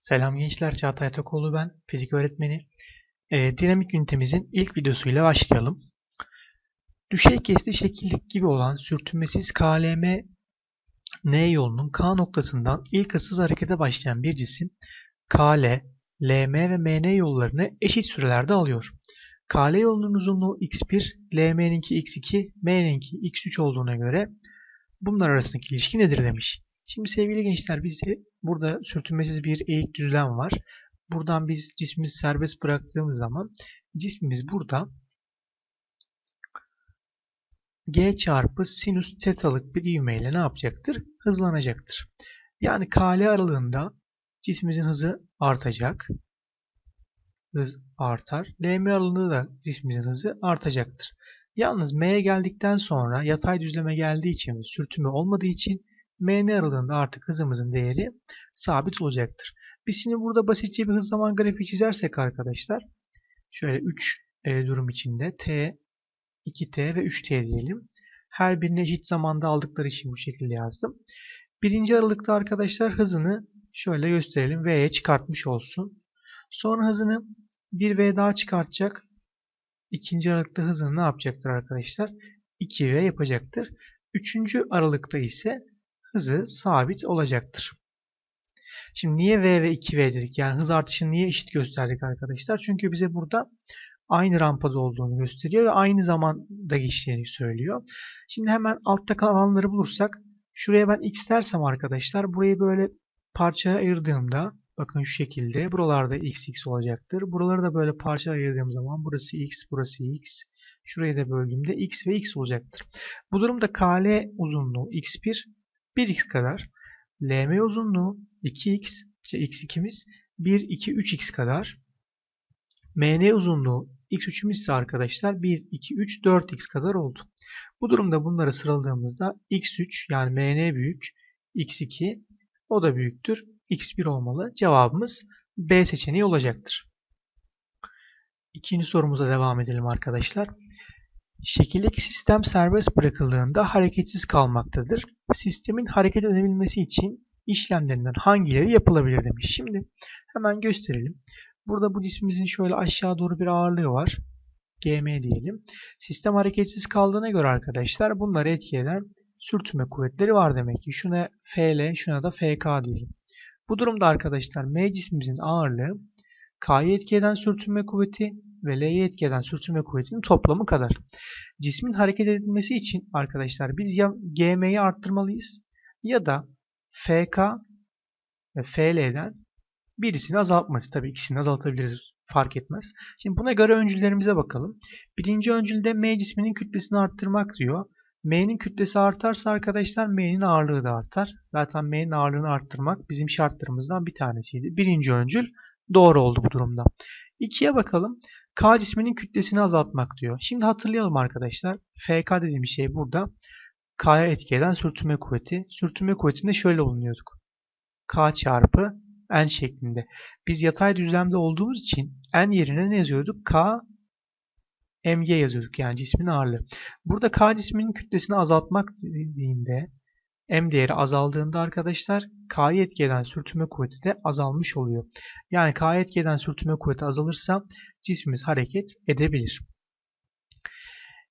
Selam gençler, Çağatay Tokoğlu ben, fizik öğretmeni. Ee, dinamik ünitemizin ilk videosuyla başlayalım. Düşey kesti şekillik gibi olan sürtünmesiz KLM N yolunun K noktasından ilk ıssız harekete başlayan bir cisim KL, LM ve MN yollarını eşit sürelerde alıyor. KL yolunun uzunluğu x1, LM'ninki x2, M'ninki x3 olduğuna göre bunlar arasındaki ilişki nedir demiş. Şimdi sevgili gençler bize burada sürtünmesiz bir eğik düzlem var. Buradan biz cismimizi serbest bıraktığımız zaman cismimiz burada G çarpı sinüs tetalık bir ivmeyle ne yapacaktır? Hızlanacaktır. Yani KL aralığında cismimizin hızı artacak. Hız artar. LM aralığında da cismimizin hızı artacaktır. Yalnız M'ye geldikten sonra yatay düzleme geldiği için ve sürtünme olmadığı için MN aralığında artık hızımızın değeri sabit olacaktır. Biz şimdi burada basitçe bir hız zaman grafiği çizersek arkadaşlar şöyle 3 e, durum içinde T, 2T ve 3T diyelim. Her birini eşit zamanda aldıkları için bu şekilde yazdım. Birinci aralıkta arkadaşlar hızını şöyle gösterelim. V'ye çıkartmış olsun. Sonra hızını bir V daha çıkartacak. İkinci aralıkta hızını ne yapacaktır arkadaşlar? 2V yapacaktır. Üçüncü aralıkta ise hızı sabit olacaktır. Şimdi niye V ve 2V dedik? Yani hız artışını niye eşit gösterdik arkadaşlar? Çünkü bize burada aynı rampada olduğunu gösteriyor ve aynı zamanda geçtiğini söylüyor. Şimdi hemen altta kalan alanları bulursak şuraya ben x dersem arkadaşlar burayı böyle parçaya ayırdığımda bakın şu şekilde buralarda x x olacaktır. Buraları da böyle parça ayırdığım zaman burası x, burası x. Şurayı da böldüğümde x ve x olacaktır. Bu durumda KL uzunluğu x1 1x kadar. LM uzunluğu 2x, işte x2'miz 1, 2, 3x kadar. MN uzunluğu x3'ümüz ise arkadaşlar 1, 2, 3, 4x kadar oldu. Bu durumda bunları sıraladığımızda x3 yani MN büyük, x2 o da büyüktür. x1 olmalı. Cevabımız B seçeneği olacaktır. İkinci sorumuza devam edelim arkadaşlar. Şekildeki sistem serbest bırakıldığında hareketsiz kalmaktadır. Sistemin hareket edebilmesi için işlemlerinden hangileri yapılabilir demiş. Şimdi hemen gösterelim. Burada bu cismimizin şöyle aşağı doğru bir ağırlığı var. GM diyelim. Sistem hareketsiz kaldığına göre arkadaşlar bunları etki eden sürtünme kuvvetleri var demek ki. Şuna FL, şuna da FK diyelim. Bu durumda arkadaşlar M cismimizin ağırlığı K'yı etki eden sürtünme kuvveti ve L'ye etki eden sürtünme kuvvetinin toplamı kadar. Cismin hareket edilmesi için arkadaşlar biz ya GM'yi arttırmalıyız ya da FK ve FL'den birisini azaltmalıyız. Tabii ikisini azaltabiliriz fark etmez. Şimdi buna göre öncüllerimize bakalım. Birinci öncülde M cisminin kütlesini arttırmak diyor. M'nin kütlesi artarsa arkadaşlar M'nin ağırlığı da artar. Zaten M'nin ağırlığını arttırmak bizim şartlarımızdan bir tanesiydi. Birinci öncül doğru oldu bu durumda. İkiye bakalım. K cisminin kütlesini azaltmak diyor. Şimdi hatırlayalım arkadaşlar. FK dediğimiz şey burada. K'ya etki eden sürtünme kuvveti. Sürtünme kuvvetinde şöyle bulunuyorduk. K çarpı N şeklinde. Biz yatay düzlemde olduğumuz için N yerine ne yazıyorduk? K mg yazıyorduk yani cismin ağırlığı. Burada K cisminin kütlesini azaltmak dediğinde m değeri azaldığında arkadaşlar K'yı etki eden sürtünme kuvveti de azalmış oluyor. Yani K'yı etki eden sürtünme kuvveti azalırsa cismimiz hareket edebilir.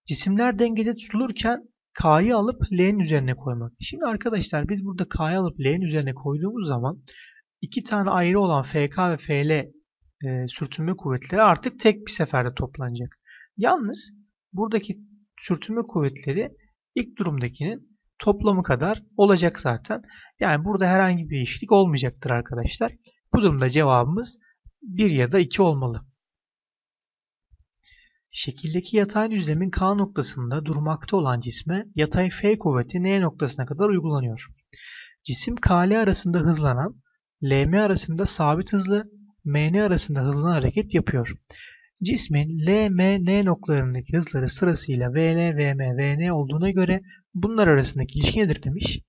Cisimler dengede tutulurken K'yı alıp L'nin üzerine koymak. Şimdi arkadaşlar biz burada K'yı alıp L'nin üzerine koyduğumuz zaman iki tane ayrı olan FK ve FL e, sürtünme kuvvetleri artık tek bir seferde toplanacak. Yalnız buradaki sürtünme kuvvetleri ilk durumdakinin toplamı kadar olacak zaten. Yani burada herhangi bir değişiklik olmayacaktır arkadaşlar. Bu durumda cevabımız 1 ya da 2 olmalı. Şekildeki yatay düzlemin K noktasında durmakta olan cisme yatay F kuvveti N noktasına kadar uygulanıyor. Cisim KL arasında hızlanan, LM arasında sabit hızlı, MN arasında hızlanan hareket yapıyor. Cismin L, M, N noktalarındaki hızları sırasıyla VL, VM, VN olduğuna göre bunlar arasındaki ilişki nedir demiş.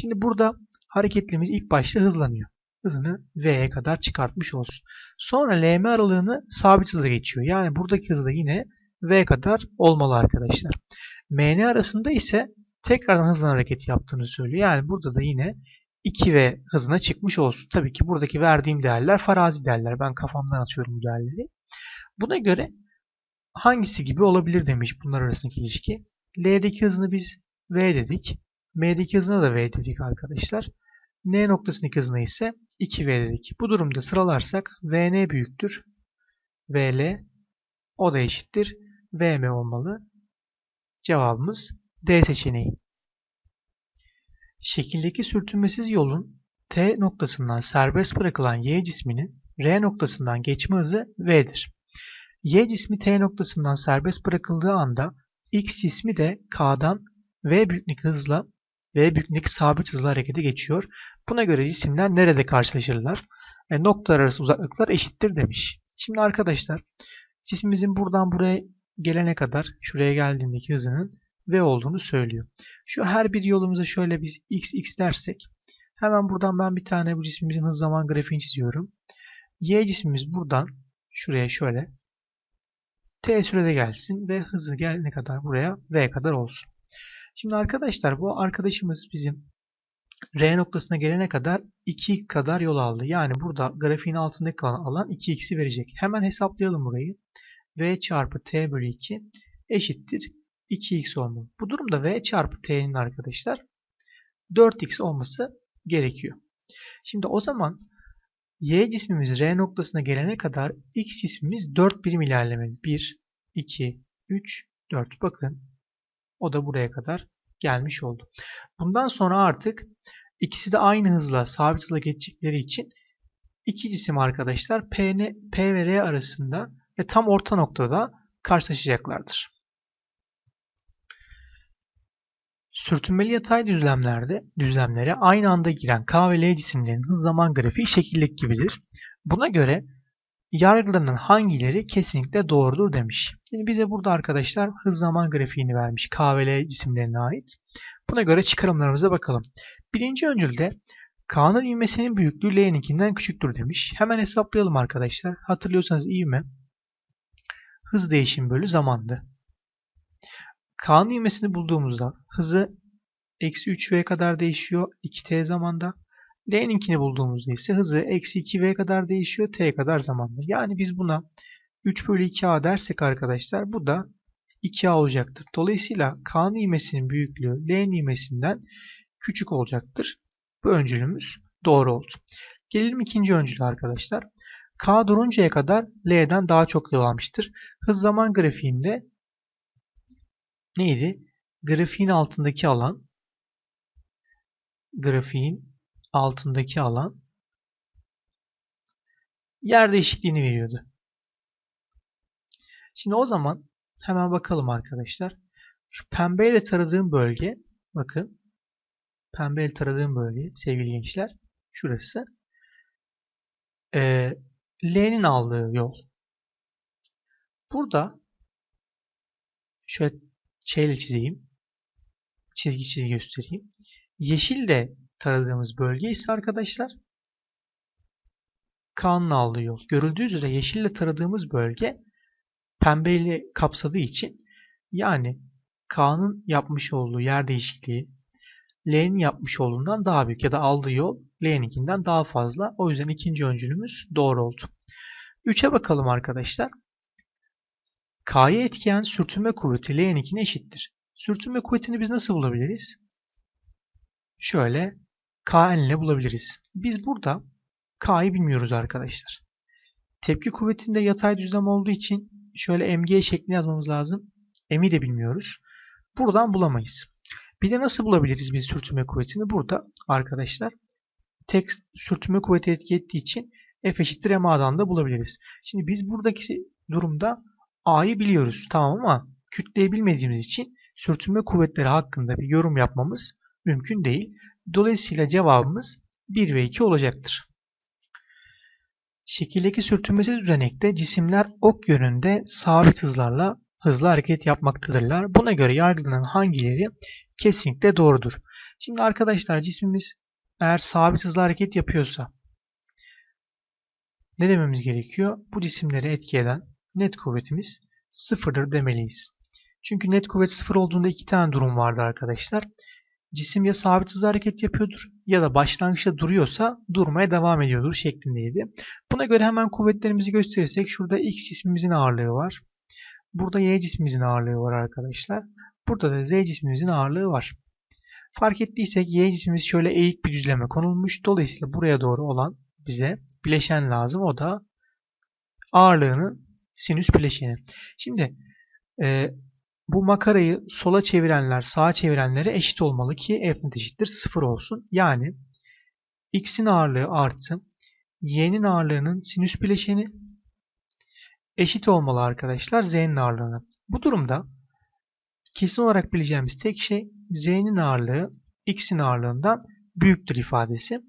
Şimdi burada hareketlimiz ilk başta hızlanıyor. Hızını V'ye kadar çıkartmış olsun. Sonra LM aralığını sabit hızla geçiyor. Yani buradaki hız da yine V kadar olmalı arkadaşlar. MN arasında ise tekrardan hızlan hareket yaptığını söylüyor. Yani burada da yine 2V hızına çıkmış olsun. Tabii ki buradaki verdiğim değerler farazi değerler. Ben kafamdan atıyorum değerleri. Buna göre hangisi gibi olabilir demiş bunlar arasındaki ilişki. L'deki hızını biz V dedik. M'deki hızına da V dedik arkadaşlar. N noktasındaki hızına ise 2V dedik. Bu durumda sıralarsak Vn büyüktür. Vl o da eşittir. Vm olmalı. Cevabımız D seçeneği. Şekildeki sürtünmesiz yolun T noktasından serbest bırakılan Y cisminin R noktasından geçme hızı V'dir. Y cismi T noktasından serbest bırakıldığı anda X cismi de K'dan V büyüklük hızla V büyüklük sabit hızla harekete geçiyor. Buna göre cisimler nerede karşılaşırlar? E, noktalar arası uzaklıklar eşittir demiş. Şimdi arkadaşlar cismimizin buradan buraya gelene kadar şuraya geldiğindeki hızının V olduğunu söylüyor. Şu her bir yolumuza şöyle biz x x dersek hemen buradan ben bir tane bu cismimizin hız zaman grafiğini çiziyorum. Y cismimiz buradan şuraya şöyle t sürede gelsin ve hızı gelene kadar buraya v kadar olsun. Şimdi arkadaşlar bu arkadaşımız bizim R noktasına gelene kadar 2 kadar yol aldı. Yani burada grafiğin altındaki kalan alan 2x'i verecek. Hemen hesaplayalım burayı. V çarpı t bölü 2 eşittir 2x olmalı. Bu durumda v çarpı t'nin arkadaşlar 4x olması gerekiyor. Şimdi o zaman y cismimiz r noktasına gelene kadar x cismimiz 4 birim ilerlemeli. 1, 2, 3, 4. Bakın o da buraya kadar gelmiş oldu. Bundan sonra artık ikisi de aynı hızla sabit hızla geçecekleri için iki cisim arkadaşlar P, P ve R arasında ve tam orta noktada karşılaşacaklardır. Sürtünmeli yatay düzlemlerde düzlemlere aynı anda giren K ve L cisimlerinin hız zaman grafiği şekildeki gibidir. Buna göre yargılanan hangileri kesinlikle doğrudur demiş. Yani bize burada arkadaşlar hız zaman grafiğini vermiş K ve L cisimlerine ait. Buna göre çıkarımlarımıza bakalım. Birinci öncülde K'nın ivmesinin büyüklüğü L'ninkinden küçüktür demiş. Hemen hesaplayalım arkadaşlar. Hatırlıyorsanız ivme hız değişim bölü zamandı. K'nın ivmesini bulduğumuzda hızı eksi 3V kadar değişiyor 2T zamanda. L'ninkini bulduğumuzda ise hızı eksi 2V kadar değişiyor T kadar zamanda. Yani biz buna 3 bölü 2A dersek arkadaşlar bu da 2A olacaktır. Dolayısıyla K'nın ivmesinin büyüklüğü L'nin ivmesinden küçük olacaktır. Bu öncülümüz doğru oldu. Gelelim ikinci öncülü arkadaşlar. K duruncaya kadar L'den daha çok yol almıştır. Hız zaman grafiğinde neydi? Grafiğin altındaki alan grafiğin altındaki alan yer değişikliğini veriyordu. Şimdi o zaman hemen bakalım arkadaşlar. Şu pembeyle taradığım bölge bakın pembeyle taradığım bölge sevgili gençler şurası ee, L'nin aldığı yol. Burada şöyle şeyle çizeyim. Çizgi çizgi göstereyim. Yeşille taradığımız bölge ise arkadaşlar K'nın aldığı yol. Görüldüğü üzere yeşille taradığımız bölge pembeyle kapsadığı için yani K'nın yapmış olduğu yer değişikliği L'nin yapmış olduğundan daha büyük ya da aldığı yol L'ninkinden daha fazla. O yüzden ikinci öncülümüz doğru oldu. 3'e bakalım arkadaşlar. K'yı etkileyen sürtünme kuvveti L'ninkine eşittir. Sürtünme kuvvetini biz nasıl bulabiliriz? Şöyle Kn ile bulabiliriz. Biz burada K'yı bilmiyoruz arkadaşlar. Tepki kuvvetinde yatay düzlem olduğu için şöyle mg şeklinde yazmamız lazım. M'i de bilmiyoruz. Buradan bulamayız. Bir de nasıl bulabiliriz biz sürtünme kuvvetini? Burada arkadaşlar tek sürtünme kuvveti etki ettiği için F eşittir MA'dan da bulabiliriz. Şimdi biz buradaki durumda A'yı biliyoruz. Tamam ama kütleyi bilmediğimiz için sürtünme kuvvetleri hakkında bir yorum yapmamız mümkün değil. Dolayısıyla cevabımız 1 ve 2 olacaktır. Şekildeki sürtünmesiz düzenekte cisimler ok yönünde sabit hızlarla hızlı hareket yapmaktadırlar. Buna göre yargılanan hangileri kesinlikle doğrudur. Şimdi arkadaşlar cismimiz eğer sabit hızlı hareket yapıyorsa ne dememiz gerekiyor? Bu cisimleri etki eden net kuvvetimiz sıfırdır demeliyiz. Çünkü net kuvvet sıfır olduğunda iki tane durum vardı arkadaşlar. Cisim ya sabit hızlı hareket yapıyordur ya da başlangıçta duruyorsa durmaya devam ediyordur şeklindeydi. Buna göre hemen kuvvetlerimizi gösterirsek şurada X cismimizin ağırlığı var. Burada Y cismimizin ağırlığı var arkadaşlar. Burada da Z cismimizin ağırlığı var. Fark ettiysek Y cismimiz şöyle eğik bir düzleme konulmuş. Dolayısıyla buraya doğru olan bize bileşen lazım. O da ağırlığının sinüs bileşeni. Şimdi e, bu makarayı sola çevirenler sağa çevirenlere eşit olmalı ki f net eşittir 0 olsun. Yani x'in ağırlığı artı y'nin ağırlığının sinüs bileşeni eşit olmalı arkadaşlar z'nin ağırlığına. Bu durumda kesin olarak bileceğimiz tek şey z'nin ağırlığı x'in ağırlığından büyüktür ifadesi.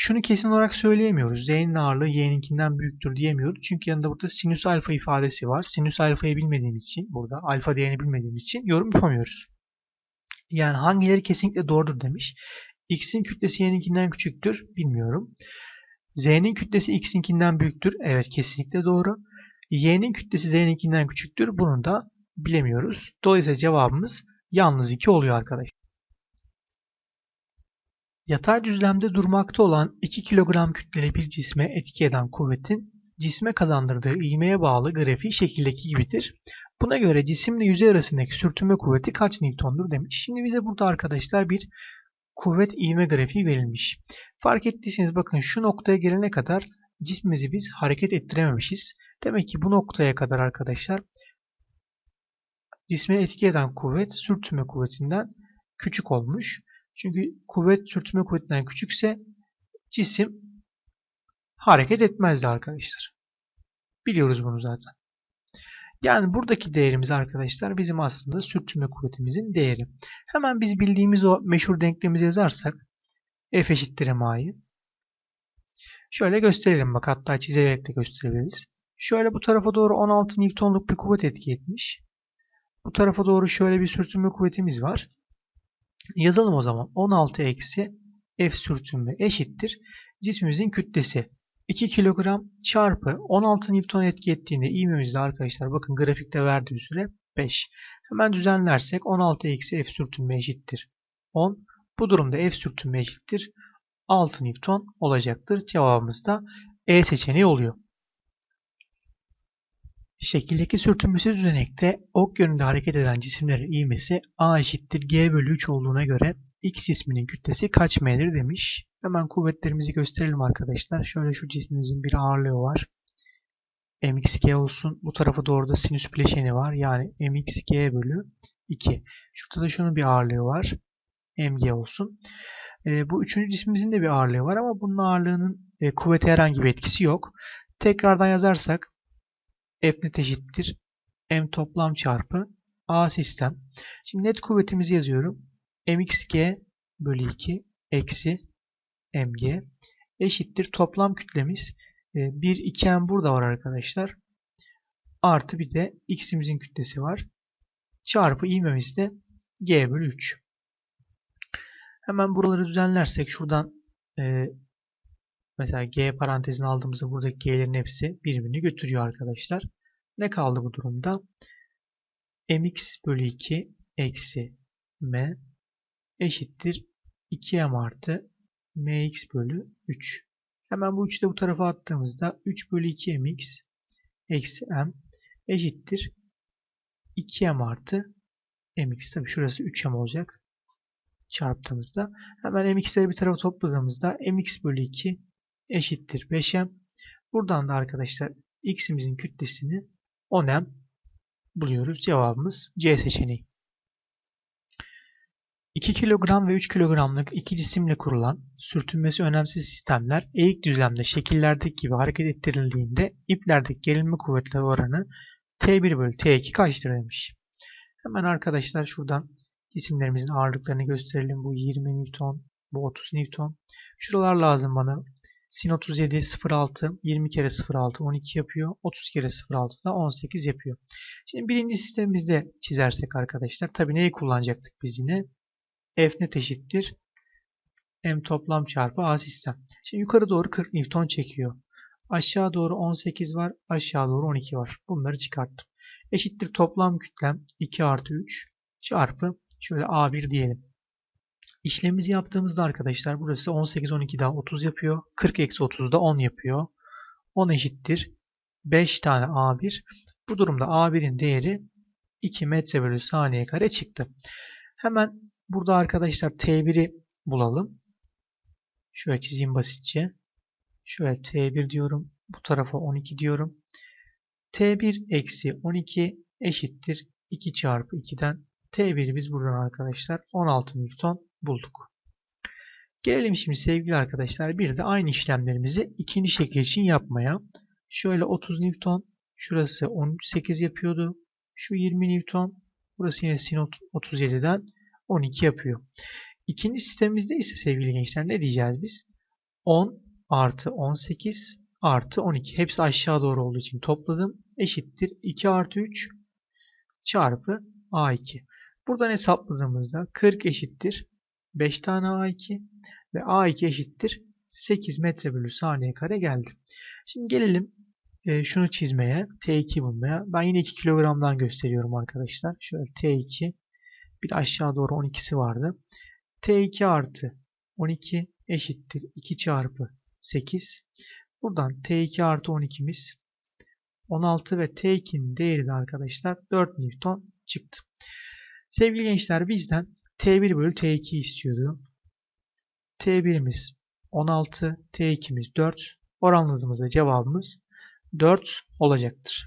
Şunu kesin olarak söyleyemiyoruz. Z'nin ağırlığı y'ninkinden büyüktür diyemiyoruz. Çünkü yanında burada sinüs alfa ifadesi var. Sinüs alfayı bilmediğimiz için burada alfa değerini bilmediğimiz için yorum yapamıyoruz. Yani hangileri kesinlikle doğrudur demiş. X'in kütlesi y'ninkinden küçüktür. Bilmiyorum. Z'nin kütlesi x'inkinden büyüktür. Evet kesinlikle doğru. Y'nin kütlesi z'ninkinden küçüktür. Bunu da bilemiyoruz. Dolayısıyla cevabımız yalnız 2 oluyor arkadaşlar. Yatay düzlemde durmakta olan 2 kilogram kütleli bir cisme etki eden kuvvetin cisme kazandırdığı ivmeye bağlı grafiği şekildeki gibidir. Buna göre cisimle yüzey arasındaki sürtünme kuvveti kaç Newton'dur demiş. Şimdi bize burada arkadaşlar bir kuvvet ivme grafiği verilmiş. Fark ettiyseniz bakın şu noktaya gelene kadar cismimizi biz hareket ettirememişiz. Demek ki bu noktaya kadar arkadaşlar cisme etki eden kuvvet sürtünme kuvvetinden küçük olmuş. Çünkü kuvvet sürtünme kuvvetinden küçükse cisim hareket etmezdi arkadaşlar. Biliyoruz bunu zaten. Yani buradaki değerimiz arkadaşlar bizim aslında sürtünme kuvvetimizin değeri. Hemen biz bildiğimiz o meşhur denklemi yazarsak F eşittir MA'yı. Şöyle gösterelim bak hatta çizerek de gösterebiliriz. Şöyle bu tarafa doğru 16 Newton'luk bir kuvvet etki etmiş. Bu tarafa doğru şöyle bir sürtünme kuvvetimiz var. Yazalım o zaman. 16 eksi F sürtünme eşittir. Cismimizin kütlesi 2 kilogram çarpı 16 Newton etki ettiğinde ivmemizde arkadaşlar bakın grafikte verdiği süre 5. Hemen düzenlersek 16 eksi F sürtünme eşittir 10. Bu durumda F sürtünme eşittir 6 Newton olacaktır. Cevabımız da E seçeneği oluyor. Şekildeki sürtünmesi düzenekte ok yönünde hareket eden cisimlerin ivmesi A eşittir G bölü 3 olduğuna göre X cisminin kütlesi kaç M'dir demiş. Hemen kuvvetlerimizi gösterelim arkadaşlar. Şöyle şu cismimizin bir ağırlığı var. mxg olsun. Bu tarafa doğru da sinüs bileşeni var. Yani mxg bölü 2. Şurada da şunun bir ağırlığı var. mg olsun. E, bu üçüncü cismimizin de bir ağırlığı var ama bunun ağırlığının e, kuvvete herhangi bir etkisi yok. Tekrardan yazarsak F net eşittir. M toplam çarpı A sistem. Şimdi net kuvvetimizi yazıyorum. mxg bölü 2 eksi mg eşittir. Toplam kütlemiz 1 e, 2m burada var arkadaşlar. Artı bir de x'imizin kütlesi var. Çarpı ivmemiz de g bölü 3. Hemen buraları düzenlersek şuradan e, Mesela G parantezini aldığımızda buradaki G'lerin hepsi birbirini götürüyor arkadaşlar. Ne kaldı bu durumda? mx bölü 2 eksi m eşittir 2m artı mx bölü 3. Hemen bu 3'ü de bu tarafa attığımızda 3 bölü 2 mx eksi m eşittir 2m artı mx. Tabi şurası 3m olacak çarptığımızda. Hemen mx'leri bir tarafa topladığımızda mx bölü 2 eşittir 5m. Buradan da arkadaşlar x'imizin kütlesini 10m buluyoruz. Cevabımız C seçeneği. 2 kilogram ve 3 kilogramlık iki cisimle kurulan sürtünmesi önemsiz sistemler eğik düzlemde şekillerdeki gibi hareket ettirildiğinde iplerdeki gerilme kuvvetleri oranı T1 bölü T2 kaçtır demiş. Hemen arkadaşlar şuradan cisimlerimizin ağırlıklarını gösterelim. Bu 20 Newton, bu 30 Newton. Şuralar lazım bana. Sin 37 06 20 kere 06 12 yapıyor. 30 kere 06 da 18 yapıyor. Şimdi birinci sistemimizde çizersek arkadaşlar tabi neyi kullanacaktık biz yine? F net eşittir. M toplam çarpı A sistem. Şimdi yukarı doğru 40 Newton çekiyor. Aşağı doğru 18 var. Aşağı doğru 12 var. Bunları çıkarttım. Eşittir toplam kütlem 2 artı 3 çarpı şöyle A1 diyelim. İşlemimizi yaptığımızda arkadaşlar burası 18 12 daha 30 yapıyor. 40 eksi 30 da 10 yapıyor. 10 eşittir 5 tane A1. Bu durumda A1'in değeri 2 metre bölü saniye kare çıktı. Hemen burada arkadaşlar T1'i bulalım. Şöyle çizeyim basitçe. Şöyle T1 diyorum. Bu tarafa 12 diyorum. T1 eksi 12 eşittir 2 çarpı 2'den T1'i biz buradan arkadaşlar 16 Newton bulduk. Gelelim şimdi sevgili arkadaşlar bir de aynı işlemlerimizi ikinci şekil için yapmaya. Şöyle 30 Newton, şurası 18 yapıyordu. Şu 20 Newton, burası yine sin 37'den 12 yapıyor. İkinci sistemimizde ise sevgili gençler ne diyeceğiz biz? 10 artı 18 artı 12. Hepsi aşağı doğru olduğu için topladım. Eşittir 2 artı 3 çarpı A2. Buradan hesapladığımızda 40 eşittir 5 tane A2 ve A2 eşittir 8 metre bölü saniye kare geldi. Şimdi gelelim e, şunu çizmeye, T2 bulmaya. Ben yine 2 kilogramdan gösteriyorum arkadaşlar. Şöyle T2 bir aşağı doğru 12'si vardı. T2 artı 12 eşittir 2 çarpı 8. Buradan T2 artı 12'miz 16 ve T2'nin değeri de arkadaşlar 4 Newton çıktı. Sevgili gençler bizden T1 bölü T2 istiyordu. T1'imiz 16, T2'miz 4. Oranladığımızda cevabımız 4 olacaktır.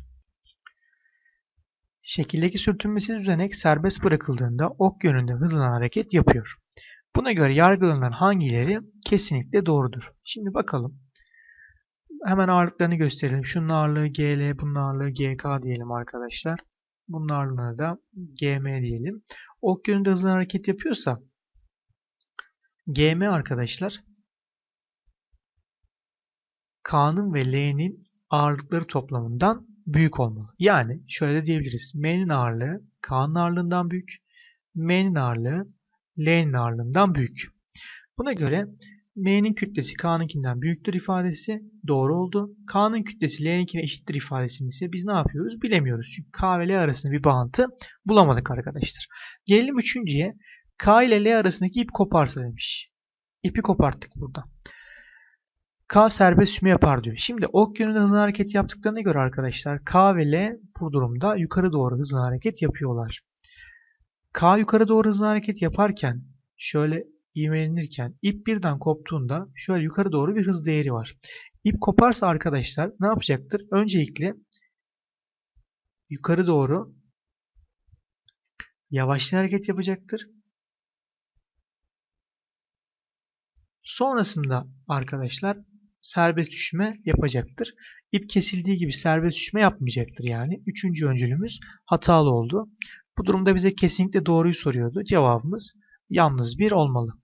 Şekildeki sürtünmesiz düzenek serbest bırakıldığında ok yönünde hızlanan hareket yapıyor. Buna göre yargılanan hangileri kesinlikle doğrudur? Şimdi bakalım. Hemen ağırlıklarını gösterelim. Şunun ağırlığı GL, bunun ağırlığı GK diyelim arkadaşlar. Bunun da GM diyelim. Ok yönünde hızlanan hareket yapıyorsa GM arkadaşlar K'nın ve L'nin ağırlıkları toplamından büyük olmalı. Yani şöyle diyebiliriz. M'nin ağırlığı K'nın ağırlığından büyük. M'nin ağırlığı L'nin ağırlığından büyük. Buna göre M'nin kütlesi K'nınkinden büyüktür ifadesi doğru oldu. K'nın kütlesi L'ninkine eşittir ifadesini ise biz ne yapıyoruz bilemiyoruz. Çünkü K ve L arasında bir bağıntı bulamadık arkadaşlar. Gelelim üçüncüye. K ile L arasındaki ip koparsa demiş. İpi koparttık burada. K serbest süme yapar diyor. Şimdi ok yönünde hızlı hareket yaptıklarına göre arkadaşlar K ve L bu durumda yukarı doğru hızlı hareket yapıyorlar. K yukarı doğru hızlı hareket yaparken şöyle ivmelenirken ip birden koptuğunda şöyle yukarı doğru bir hız değeri var. İp koparsa arkadaşlar ne yapacaktır? Öncelikle yukarı doğru yavaşlayan hareket yapacaktır. Sonrasında arkadaşlar serbest düşme yapacaktır. İp kesildiği gibi serbest düşme yapmayacaktır yani. Üçüncü öncülümüz hatalı oldu. Bu durumda bize kesinlikle doğruyu soruyordu. Cevabımız yalnız bir olmalı.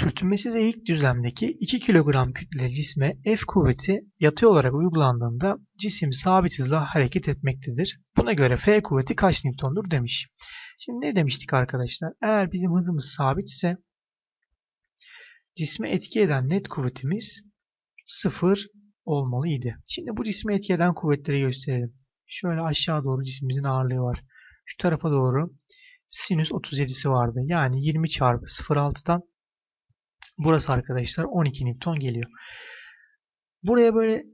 Sürtünmesiz eğik düzlemdeki 2 kilogram kütleli cisme F kuvveti yatay olarak uygulandığında cisim sabit hızla hareket etmektedir. Buna göre F kuvveti kaç Newton'dur demiş. Şimdi ne demiştik arkadaşlar? Eğer bizim hızımız sabit ise cisme etki eden net kuvvetimiz 0 olmalıydı. Şimdi bu cisme etki eden kuvvetleri gösterelim. Şöyle aşağı doğru cismimizin ağırlığı var. Şu tarafa doğru sinüs 37'si vardı. Yani 20 çarpı 0.6'dan burası arkadaşlar 12 Newton geliyor. Buraya böyle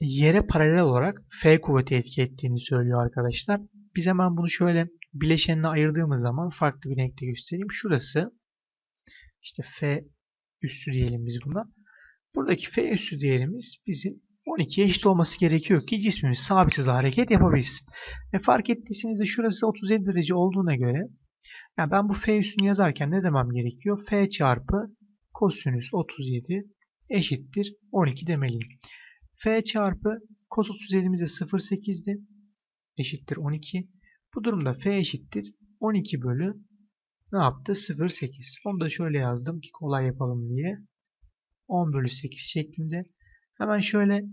yere paralel olarak F kuvveti etki ettiğini söylüyor arkadaşlar. Biz hemen bunu şöyle bileşenine ayırdığımız zaman farklı bir renkte göstereyim. Şurası işte F üssü diyelim biz buna. Buradaki F üssü değerimiz bizim 12'ye eşit olması gerekiyor ki cismimiz sabit hızla hareket yapabilsin. Ve fark ettiyseniz de şurası 37 derece olduğuna göre yani ben bu F üssünü yazarken ne demem gerekiyor? F çarpı kosinüs 37 eşittir 12 demeliyim. F çarpı kos 37'miz de 0.8'di. Eşittir 12. Bu durumda F eşittir 12 bölü ne yaptı? 0.8. Onu da şöyle yazdım ki kolay yapalım diye. 10 bölü 8 şeklinde. Hemen şöyle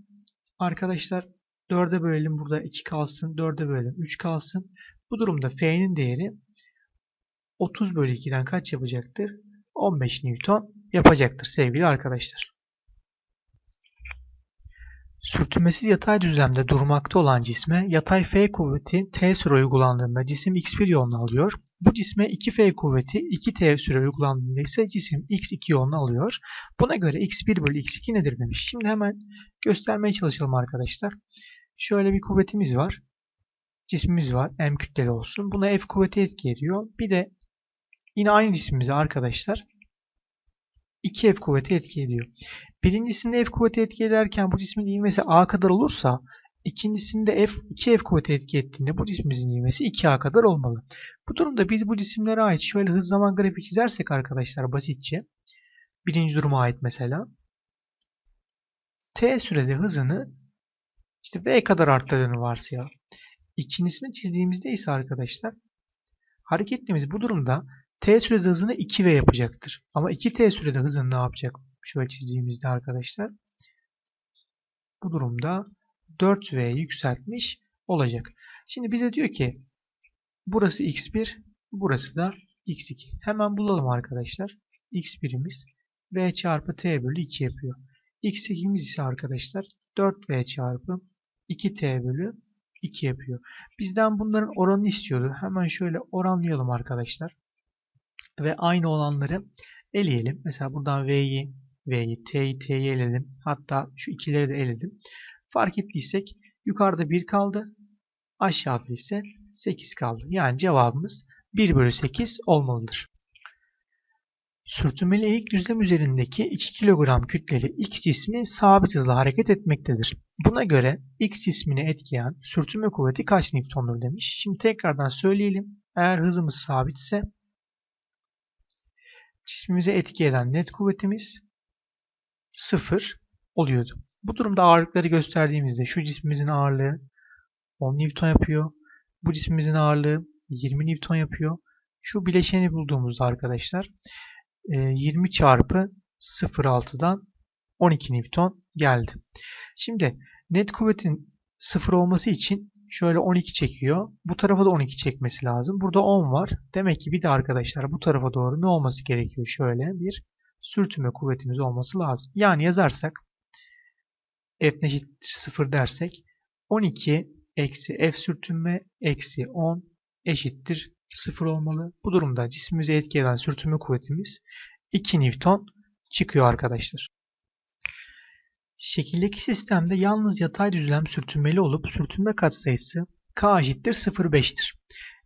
arkadaşlar 4'e bölelim. Burada 2 kalsın. 4'e bölelim. 3 kalsın. Bu durumda F'nin değeri 30 bölü 2'den kaç yapacaktır? 15 Newton yapacaktır sevgili arkadaşlar. Sürtünmesiz yatay düzlemde durmakta olan cisme yatay F kuvveti T süre uygulandığında cisim x1 yolunu alıyor. Bu cisme 2F kuvveti 2T süre uygulandığında ise cisim x2 yolunu alıyor. Buna göre x1 bölü x2 nedir demiş. Şimdi hemen göstermeye çalışalım arkadaşlar. Şöyle bir kuvvetimiz var. Cismimiz var. M kütleli olsun. Buna F kuvveti etki ediyor. Bir de yine aynı cismimize arkadaşlar 2F kuvveti etki ediyor. Birincisinde F kuvveti etki ederken bu cismin ivmesi A kadar olursa ikincisinde F 2F kuvveti etki ettiğinde bu cismimizin ivmesi 2A kadar olmalı. Bu durumda biz bu cisimlere ait şöyle hız zaman grafiği çizersek arkadaşlar basitçe birinci duruma ait mesela T sürede hızını işte V kadar arttırdığını varsayalım. İkincisini çizdiğimizde ise arkadaşlar hareketliğimiz bu durumda T sürede hızını 2V yapacaktır. Ama 2T sürede hızını ne yapacak? Şöyle çizdiğimizde arkadaşlar. Bu durumda 4V yükseltmiş olacak. Şimdi bize diyor ki burası x1, burası da x2. Hemen bulalım arkadaşlar. x1'imiz v çarpı t bölü 2 yapıyor. x2'miz ise arkadaşlar 4v çarpı 2t bölü 2 yapıyor. Bizden bunların oranını istiyordu. Hemen şöyle oranlayalım arkadaşlar. Ve aynı olanları eleyelim. Mesela buradan v'yi, v'yi, t'yi, t'yi eledim. Hatta şu ikileri de eledim. Fark ettiysek yukarıda 1 kaldı. Aşağıda ise 8 kaldı. Yani cevabımız 1 bölü 8 olmalıdır. Sürtünmeli eğik düzlem üzerindeki 2 kilogram kütleli X cismi sabit hızla hareket etmektedir. Buna göre X cismini etkileyen sürtünme kuvveti kaç Newton'dur demiş. Şimdi tekrardan söyleyelim. Eğer hızımız sabitse cismimize etki eden net kuvvetimiz 0 oluyordu. Bu durumda ağırlıkları gösterdiğimizde şu cismimizin ağırlığı 10 Newton yapıyor. Bu cismimizin ağırlığı 20 Newton yapıyor. Şu bileşeni bulduğumuzda arkadaşlar 20 çarpı 0.6'dan 12 Newton geldi. Şimdi net kuvvetin 0 olması için şöyle 12 çekiyor. Bu tarafa da 12 çekmesi lazım. Burada 10 var. Demek ki bir de arkadaşlar bu tarafa doğru ne olması gerekiyor? Şöyle bir sürtünme kuvvetimiz olması lazım. Yani yazarsak f eşittir 0 dersek 12 eksi f sürtünme eksi 10 eşittir 0 olmalı. Bu durumda cismimize etki eden sürtünme kuvvetimiz 2 Newton çıkıyor arkadaşlar. Şekildeki sistemde yalnız yatay düzlem sürtünmeli olup sürtünme katsayısı k eşittir 0,5'tir.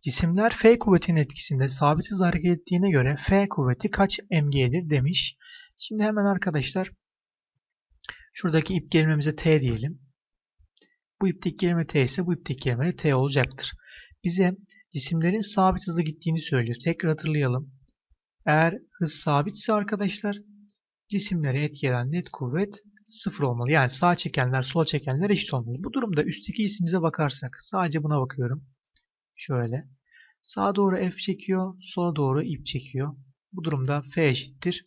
Cisimler F kuvvetinin etkisinde sabit hızla hareket ettiğine göre F kuvveti kaç mg'dir demiş. Şimdi hemen arkadaşlar şuradaki ip gerilmemize T diyelim. Bu ipteki gerilme T ise bu ipteki gerilme T olacaktır. Bize cisimlerin sabit hızla gittiğini söylüyor. Tekrar hatırlayalım. Eğer hız sabitse arkadaşlar cisimlere etki net kuvvet sıfır olmalı. Yani sağ çekenler sola çekenler eşit olmalı. Bu durumda üstteki cismimize bakarsak sadece buna bakıyorum. Şöyle. Sağa doğru F çekiyor, sola doğru ip çekiyor. Bu durumda F eşittir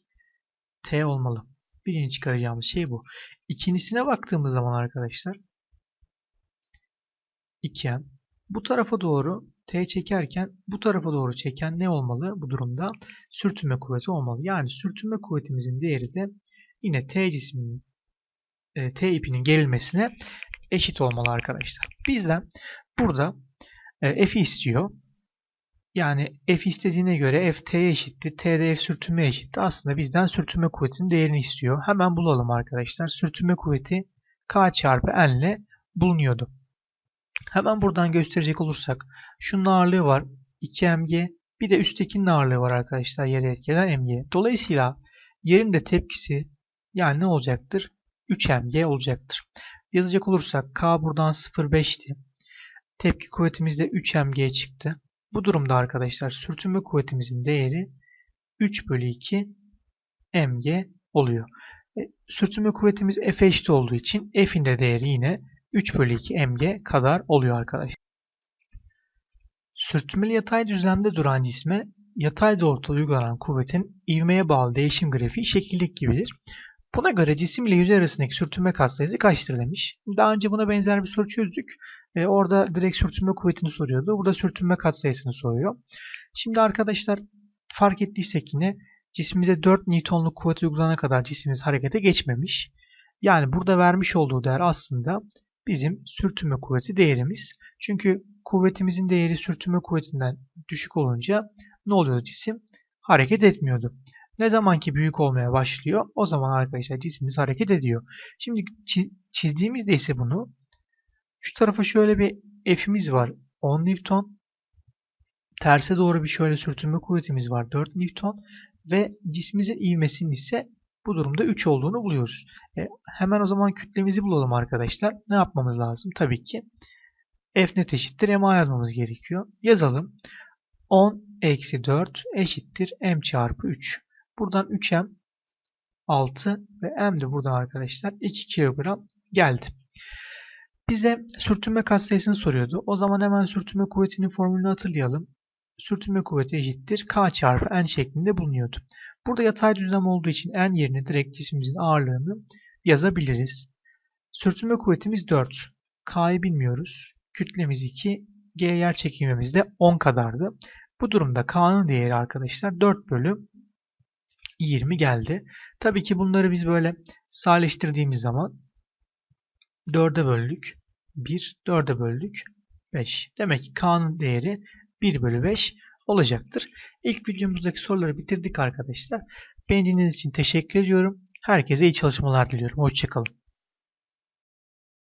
T olmalı. Birinci çıkaracağımız şey bu. İkincisine baktığımız zaman arkadaşlar 2M bu tarafa doğru T çekerken bu tarafa doğru çeken ne olmalı bu durumda? Sürtünme kuvveti olmalı. Yani sürtünme kuvvetimizin değeri de yine T cisminin e, T ipinin gerilmesine eşit olmalı arkadaşlar. Bizden burada e, F istiyor. Yani F istediğine göre F T'ye eşitti. T de F sürtünme eşitti. Aslında bizden sürtünme kuvvetinin değerini istiyor. Hemen bulalım arkadaşlar. Sürtünme kuvveti K çarpı N ile bulunuyordu. Hemen buradan gösterecek olursak şunun ağırlığı var 2 mg bir de üsttekinin ağırlığı var arkadaşlar yere etkilen mg. Dolayısıyla yerin de tepkisi yani ne olacaktır? 3 mg olacaktır. Yazacak olursak k buradan 0,5'ti. Tepki kuvvetimiz de 3 mg çıktı. Bu durumda arkadaşlar sürtünme kuvvetimizin değeri 3 bölü 2 mg oluyor. E, sürtünme kuvvetimiz F eşit olduğu için F'in de değeri yine 3 bölü 2 mg kadar oluyor arkadaşlar. Sürtünmeli yatay düzlemde duran cisme yatay doğrultuda uygulanan kuvvetin ivmeye bağlı değişim grafiği şekildeki gibidir. Buna göre cisim ile yüzey arasındaki sürtünme katsayısı kaçtır demiş. Daha önce buna benzer bir soru çözdük. Ee, orada direkt sürtünme kuvvetini soruyordu. Burada sürtünme katsayısını soruyor. Şimdi arkadaşlar fark ettiysek yine cismimize 4 Newton'luk kuvvet uygulanana kadar cismimiz harekete geçmemiş. Yani burada vermiş olduğu değer aslında bizim sürtünme kuvveti değerimiz. Çünkü kuvvetimizin değeri sürtünme kuvvetinden düşük olunca ne oluyor cisim? Hareket etmiyordu. Ne zaman ki büyük olmaya başlıyor o zaman arkadaşlar cismimiz hareket ediyor. Şimdi çizdiğimizde ise bunu şu tarafa şöyle bir F'imiz var 10 Newton. Terse doğru bir şöyle sürtünme kuvvetimiz var 4 Newton. Ve cismimizin ivmesinin ise bu durumda 3 olduğunu buluyoruz. E, hemen o zaman kütlemizi bulalım arkadaşlar. Ne yapmamız lazım? Tabii ki F net eşittir MA yazmamız gerekiyor. Yazalım. 10 eksi 4 eşittir M çarpı 3. Buradan 3M 6 ve M de buradan arkadaşlar 2 kilogram geldi. Bize sürtünme katsayısını soruyordu. O zaman hemen sürtünme kuvvetinin formülünü hatırlayalım. Sürtünme kuvveti eşittir K çarpı N şeklinde bulunuyordu. Burada yatay düzlem olduğu için N yerine direkt cismimizin ağırlığını yazabiliriz. Sürtünme kuvvetimiz 4. K'yı bilmiyoruz. Kütlemiz 2. G yer çekimimiz de 10 kadardı. Bu durumda K'nın değeri arkadaşlar 4 bölü 20 geldi. Tabii ki bunları biz böyle sadeleştirdiğimiz zaman 4'e böldük 1, 4'e böldük 5. Demek ki K'nın değeri 1 bölü 5 olacaktır. İlk videomuzdaki soruları bitirdik arkadaşlar. Beni dinlediğiniz için teşekkür ediyorum. Herkese iyi çalışmalar diliyorum. Hoşçakalın.